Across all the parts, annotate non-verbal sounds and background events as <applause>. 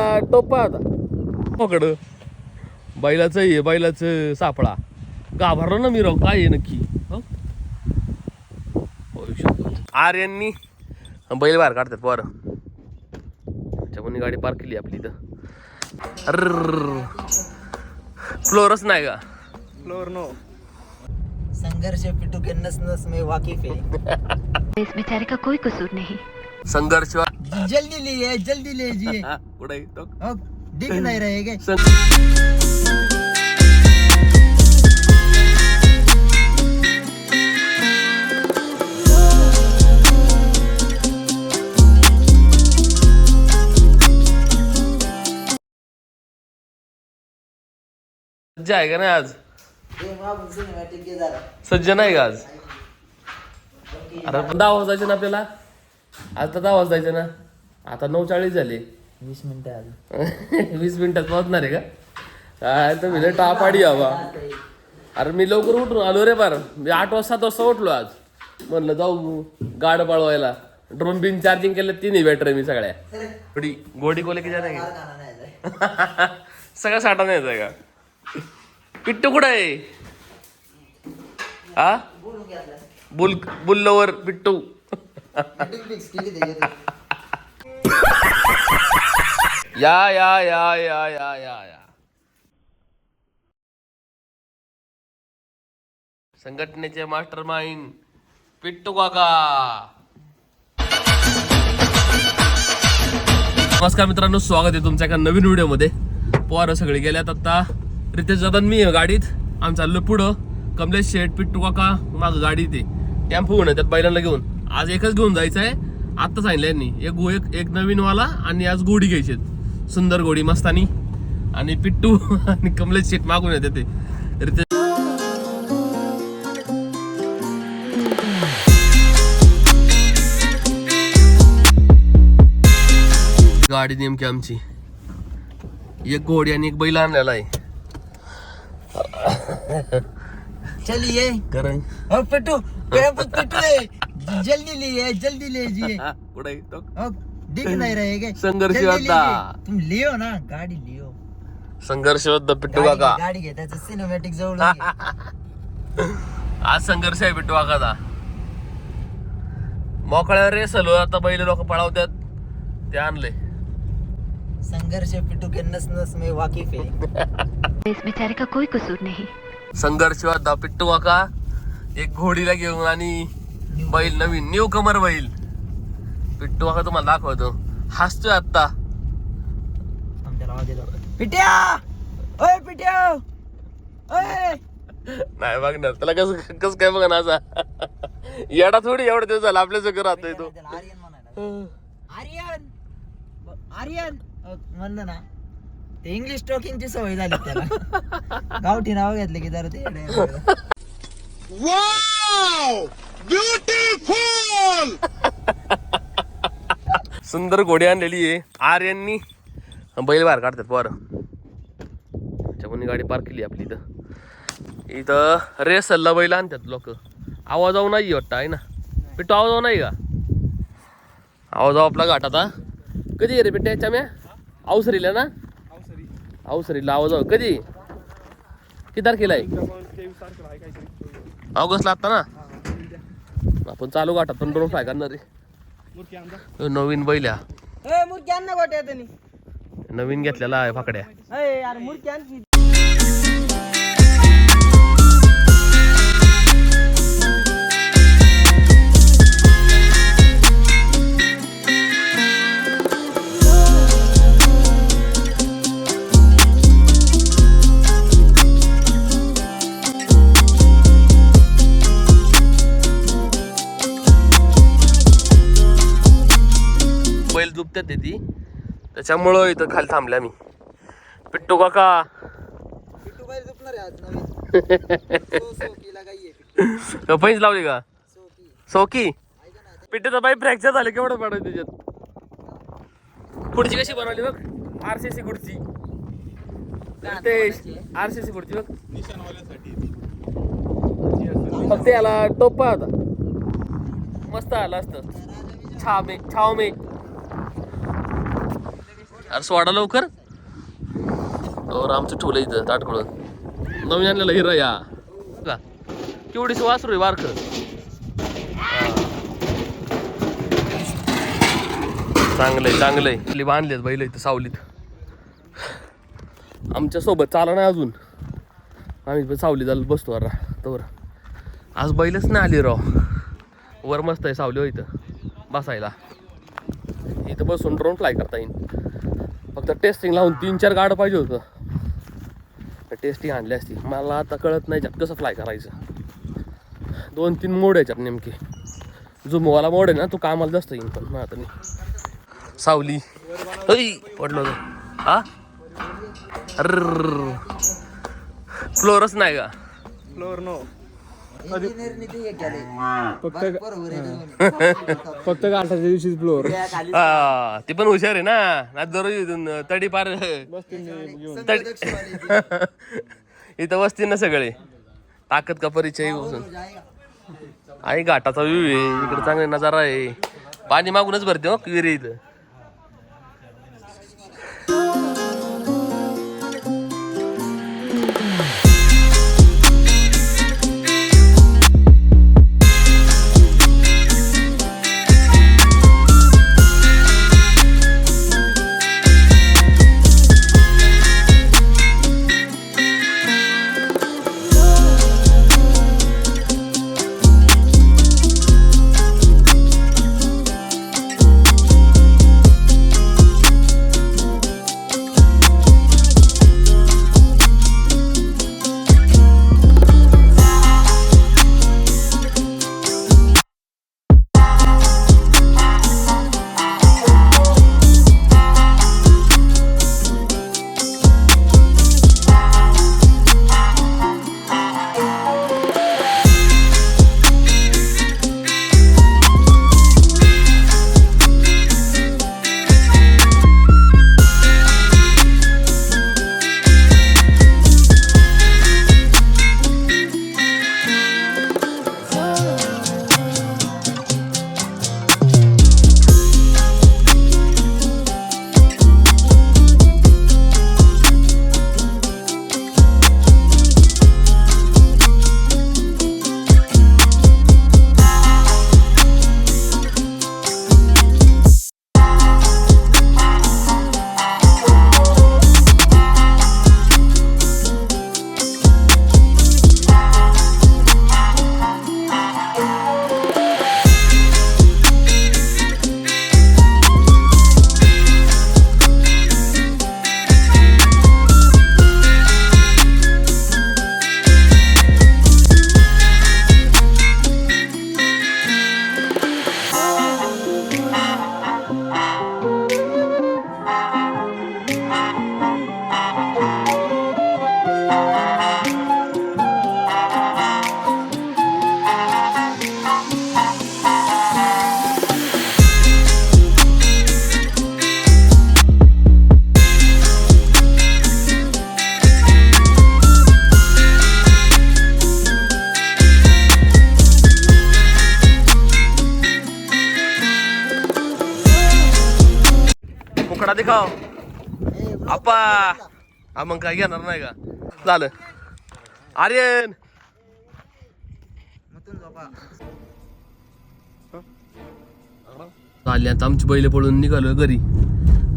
फक्त टोपा होता. पकड बैलाचं हे बैलाचं सापळा. घाबरलो ना मी राव काय आहे नक्की? हं? आर्यांनी बैल बाहेर काढतात बरं त्याच्यामुळे गाडी पार्क केली आपली इथं. अर फ्लोरच नाही का फ्लोर नो संघर्ष पिटू के नस नस में वाकिफ है इस बेचारे का कोई कसूर नहीं संघर्ष जल्दी लिए जल्दी लीजिए पुढे <laughs> अब दिख नहीं रहेगा सज्ज आहे का नाही आज? सज्ज नाही का आज? अरे दहा वाजायचे ना आपल्याला. आज तर दहा वाजायचे ना? आता नऊ चाळीस झाले. वीस मिनिटं आली. <laughs> वीस मिनिटात पोहोचणार आहे का? काय तर मी टापाडी हवा अरे मी लवकर उठून आलो रे बार. मी आठ वाजता सात वाजता उठलो आज. म्हणलं जाऊ गाड पळवायला ड्रोन बिन चार्जिंग केलं तिन्ही बॅटरी मी सगळ्या. गोडी गोडी कोले की जाय. <laughs> सगळा साठा नाही का? पिट्टू कुठं आहे? हा. बुल बुल्लवर पिट्टू. या या या या या या या संघटनेचे मास्टर माइंड पिट्टू काका. नमस्कार मित्रांनो स्वागत आहे तुमच्या एका नवीन व्हिडिओमध्ये. पोरं सगळे गेल्यात आता रितेश जाधव मी गाडीत. आम्ही चाललो पुढं. कमलेश शेठ पिट्टू काका माग गाडी ते टेम्पो घेऊन त्यात बैलांना घेऊन. आज एकच घेऊन जायचं आहे आत्ता सांगितलं यांनी. एक गो एक एक नवीन वाला आणि आज गोडी घ्यायची सुंदर गोडी मस्तानी. आणि पिट्टू <laughs> आणि कमलेश शेठ मागून येते ते. गाडी नेमकी आमची. एक घोडी आणि एक बैल आणलेला आहे. चलिए कारण अब पिटू टेम्पो पिटू है जल्दी लिए जल्दी लीजिए <laughs> पुढे अब दिख नहीं रहेगा संघर्ष जल्दी योद्धा. लीजिए. तुम लियो ना गाडी लियो। संघर्ष पिट्टू गाडी काका. गाडी घे त्याचं सिनेमॅटिक जवळ. आज संघर्ष आहे पिट्टू काकाचा. मोकळ्या रेस आलो आता बैल लोक पळावतात ते आणले. संघर्ष पिटू के नस नस में वाकिफ है <laughs> इस बेचारे का कोई कसूर नहीं। संघर्ष होता पिट्टू काका. एक घोडीला घेऊन आणि बैल नवीन न्यू कमर बैल. पिट्टू काका तुम्हाला दाखवतो. हसतोय आता हम त्याला आवाज देतो. पिट्या! ओय पिट्या! ओय! नाही बघणार. त्याला कसं कसं काय बघा ना असा? येडा थोडी एवढा दिवस झाला आपल्या सगळं राहतोय तो. आर्यन म्हणायला आर्यन! म्हणलं ना ते इंग्लिश टॉकिंगची सवय झाली त्याला. <laughs> गावठी नाव घेतलं की जरा ते आहे. सुंदर घोडी आणलेली आहे. आर्यांनी बैल बाहेर काढतात पोरं त्याच्यामुळे गाडी पार्क केली आपली इथं. इथं रेसलला बैल आणतात लोक. आवाज आव नाही वाटतं आहे ना? पिट्टू आवाज आव नाही का? आवाज आव आपला घाट आता. कधी आहे रे पिट्ट्या याच्या अवसरीला ना? अवसरीला आवाज आव कधी? किती तारखेला आहे? ऑगस्टला आता ना? आपण चालू गाठात पण ड्रोन फ्राय करणार रे? नवीन बैल. ए, मुर्गी आण ना गोट्या त्यांनी नवीन घेतलेला आहे फाकड्या. दुखतात ते ती. त्याच्यामुळं इथं खाली थांबल्या मी पिट्टू काका. पिट्टू बाहेर झोपणार आहे आज नवीन. <laughs> सो- सोकीला गाई आहे पिट्टू. पैंच लावली का? सोकी. ना, पिट्टूचा बाई फ्रॅक्चर झाले केवढं पडायचं त्याच्यात? खुर्ची कशी बनवली बघ? आरसीसी खुर्ची. ते आरसीसी खुर्ची बघ. फक्त याला टोपा होता. मस्त आला असतं. छाव मे छाव मे अरे सोडा लवकर. और आमचं ठेवलं इथं ताटकडून नवीन आणलेलं हिरा या. का केवढीच वासरू आहे बारक. चांगलंय चांगलंय. आपली बांधलेत बैल इथं सावलीत. आमच्यासोबत चाला नाही अजून. आम्ही पण सावली जायला बसतो अरा तवर. आज बैलच नाही आली राव. वर मस्त आहे सावली हो इथं बसायला. इथं बसून ड्रोन फ्लाय करता येईल फक्त टेस्टिंग लावून तीन चार गाडं पाहिजे होतं. टेस्टिंग आणली असती. मला आता कळत नाही याच्यात कसं फ्लाय करायचं. दोन तीन मोड याच्यात नेमके. जुमवाला मोड आहे ना तो कामाला जास्त येईन पण आता नाही. सावली. पडलो हा? अर फ्लोरच नाही का? फ्लोर नो हे केले फक्त बरोबर आहे दोन्ही. <laughs> फक्त गाठाच्या दिवशीच फ्लोअर त्या खाली हा, ते पण हुशार आहे ना. ना दररोज इथून तडी पार तडी <laughs> इथं. बसतील ना सगळे. ताकद का परिचय बसून. आहे घाटाचा व्ह्यू आहे. इकडे चांगले नजारा आहे. पाणी मागूनच भरते हो विहिरी इथं हा मग काय घेणार नाही का? झालं. आर्यन! मग आता आमची बैल पळून निघालो घरी.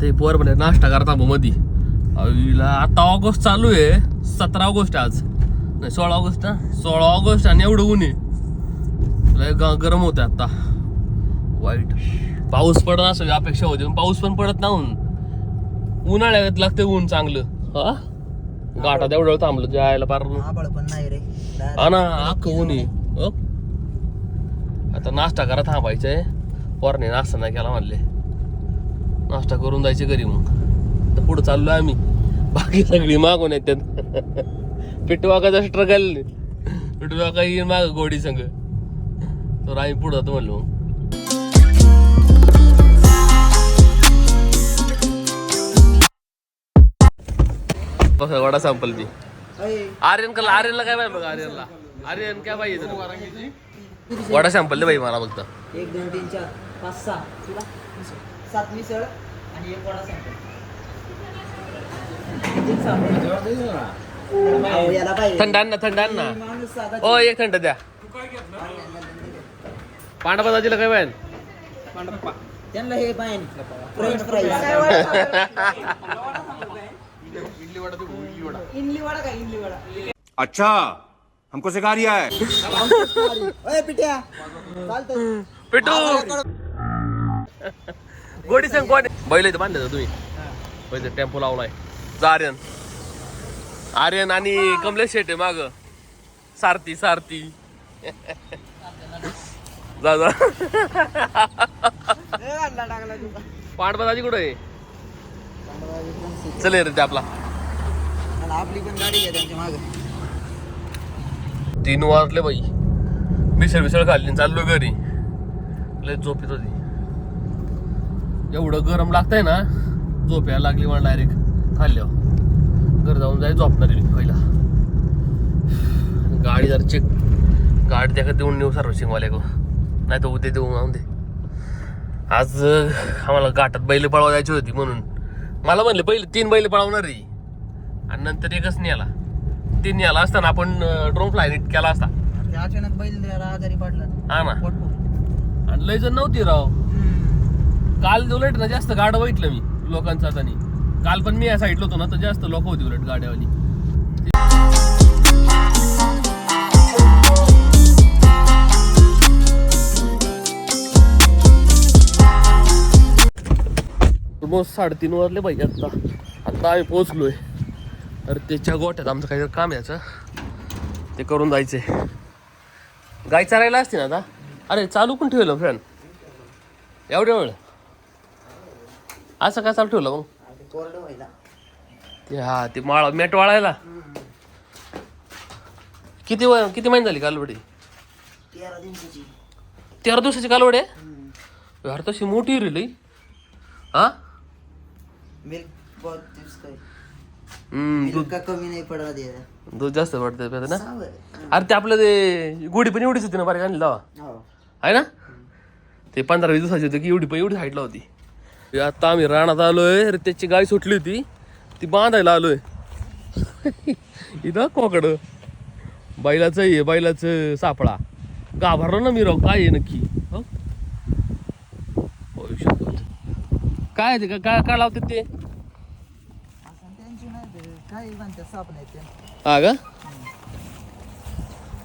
ते पोर म्हणे नाश्ता करता भाऊ मधी. आईला आता ऑगस्ट चालू आहे. सतरा ऑगस्ट आज. नाही सोळा ऑगस्ट ना सोळा ऑगस्ट आणि एवढं ऊन. आहे गरम होतं आता. वाईट. पाऊस पडत असं अपेक्षा होती पण पाऊस पण पडत नाही उन्हाळ्यात लागते ऊन चांगलं. हा? गाठात एवढं थांबलं जायला पार पण नाही रे. ना? आता नाश्ता करा थांबायचंय. पोरने नाश्ता नाही केला म्हणले. नाश्ता करून जायचे घरी मग. तर पुढे चाललो आम्ही. बाकी सगळी मागून येतात पिटवाकाचा स्ट्रगल पिटवाका येईन माग गोडी संग तर आम्ही पुढं म्हणलो. बघा वडा संपल ती आर्यन कला आर्यनला काय पाहिजे बघा आर्यनला. आर्यन काय पाहिजे? वडा सॅम्पल दे बाई मला फक्त. एक दोन तीन चार पाच सहा. तुला? सात मिसळ आणि एक वडा सांगतो अहो, याला पाहिजे. थंड आण ना थंड आण ना. माणूस साधा ओ एक थंड द्या. पांडवाजीला काय पाहिजे? त्यांना हे पाहिजे. फ्रेंच फ्राईज <laughs> इडली वडा का इडली वडा. अच्छा हमको सिखा रिया है। ओय पिट्या। चालतंय. पेटू। गोडी सांग कोण बैल इथं बांधले तुम्ही. बैल टेम्पो लावलाय. जा आर्यन आर्यन आणि कमलेश शेटे माग. सारथी सारथी. जा जा. पांडवाजी कुठं आहे? चल रे ते आपला. आपली पण गाडी आहे त्यांच्या मागे. तीन वाजले बाई. मिसळ मिसळ खाल्ली चाललो घरी. लय झोप येत होती. एवढं गरम लागतंय ना झोप यायला लागली मला डायरेक्ट खाल्ल्यावर. घर जाऊन जाय झोपणार मी पहिला. गाडी जर चेक गाडी त्या देऊन नेऊ सर्व्हिसिंगवाल्या नाही तर उद्या देऊ जाऊन दे. आज आम्हाला घाटात बैल पळवा जायची होती म्हणून. मला म्हणले पहिले तीन बैल पळवणार आहे. आणि नंतर एकच नाही आला तीन आला असताना आपण ड्रोन फ्लाय नीट केला असता. ते अचानक बैल जरा आजारी पडला. हा ना. आणि लय जण नव्हती राव. काल उलट ना जास्त गाडं बैठलं मी लोकांचा आता काल पण मी या साईडला होतो ना तर जास्त लोक होती उलट गाड्यावाली ऑलमोस्ट साडेतीन वाजले पाहिजे आता. आता आम्ही पोहोचलोय. तर त्याच्या गोठ्यात आमचं काहीतरी काम याचं. ते करून जायचंय. गाय चारायला असते ना आता? अरे चालू पण ठेवलं फ्रेंड एवढ्या वेळ? असं काय चालू ठेवलं मग? ते हा ते माळ मॅट वाळायला? किती वय किती महिने झाली कालवडी? तेरा दिवसाची. कालवडी आहे? यार तशी मोठी रे लई. हा? मिल्क बहुत दूध का कमी नाही पडला दे दूध जास्त वाटतं ना? अरे ते आपलं ते गुढी पण एवढीच होती ना बारीक आणली लावा हो. आहे ना? ते पंधरा वीस दिवसाची होती की एवढी पण एवढी हाईटला होती. आता आम्ही रानात आलोय अरे त्याची गाय सुटली होती. ती बांधायला आलोय. <laughs> इथं कोकड. बैलाचं आहे बैलाचं सापळा. घाबरलो ना मी राव काय आहे नक्की? काय ते? का- काय काय लावतात ते? असं त्यांची नाही ते काही म्हणतात साप नाही ते. हा का?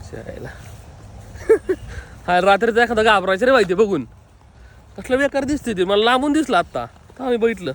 शाळेला <laughs> हा रात्रीचा एखादा घाबरायचं रे माहिती बघून. कसलं बेकार दिसते ते. मला लांबून दिसलं आत्ता. का मी बघितलं?